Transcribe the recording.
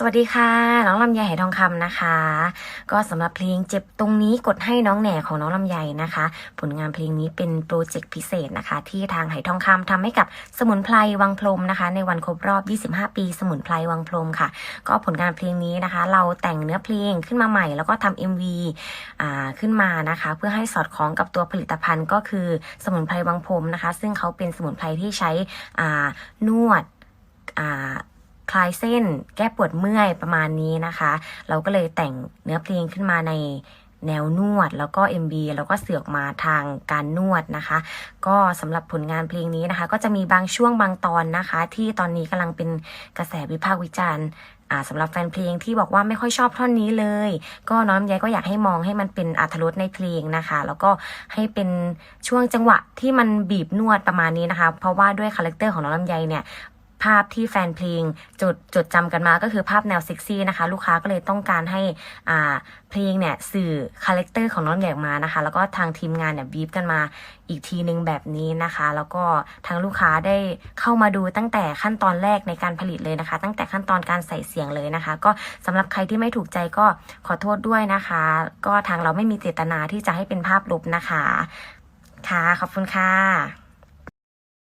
สวัสดีค่ะ น้องลำไยไหทองคำนะคะ ก็สำหรับเพลงเจ็บตรงนี้กดให้น้องแหน่ของน้องลำไยนะคะ ผลงานเพลงนี้เป็นโปรเจกต์พิเศษนะคะ ที่ทางไหทองคำทำให้กับสมุนไพรวังพรมนะคะ ในวันครบรอบ 25 ปี สมุนไพรวังพรมค่ะ ก็ผลงานเพลงนี้นะคะ เราแต่งเนื้อเพลงขึ้นมาใหม่ แล้วก็ทำ MV อ่าขึ้นมานะคะ เพื่อให้สอดคล้องกับตัวผลิตภัณฑ์ ก็คือสมุนไพรวังพรมนะคะ ซึ่งเขาเป็นสมุนไพรที่ใช้อ่านวดอ่า คลายเส้น แก้ปวดเมื่อยประมาณนี้นะคะ เราก็เลยแต่งเนื้อเพลงขึ้นมาในแนวนวดแล้วก็ MB แล้วก็เสือกมาทางการนวดนะคะ ก็สำหรับผลงานเพลงนี้นะคะ ก็จะมีบางช่วงบางตอนนะคะ ที่ตอนนี้กำลังเป็นกระแสวิพากษ์วิจารณ์สำหรับแฟนเพลงที่บอกว่าไม่ค่อยชอบท่อนนี้เลย ก็น้องลำไยก็อยากให้มองให้มันเป็นอัธรสในเพลงนะคะ แล้วก็ให้เป็นช่วงจังหวะที่มันบีบนวดประมาณนี้นะคะ เพราะว่าด้วยคาแรคเตอร์ของน้องลำไยเนี่ย ภาพที่แฟนเพลงจดจดจำกันมาก็คือภาพแนวเซ็กซี่นะคะ ลูกค้าก็เลยต้องการให้อ่าเพลงเนี่ยสื่อคาแรคเตอร์ของน้องแหยกมานะคะ แล้วก็ทางทีมงานเนี่ยบีบกันมาอีกทีนึงแบบนี้นะคะ แล้วก็ทางลูกค้าได้เข้ามาดูตั้งแต่ขั้นตอนแรกในการผลิตเลยนะคะ ตั้งแต่ขั้นตอนการใส่เสียงเลยนะคะ ก็สำหรับใครที่ไม่ถูกใจก็ขอโทษด้วยนะคะ ก็ทางเราไม่มีเจตนาที่จะให้เป็นภาพลบนะคะค่ะขอบคุณค่ะ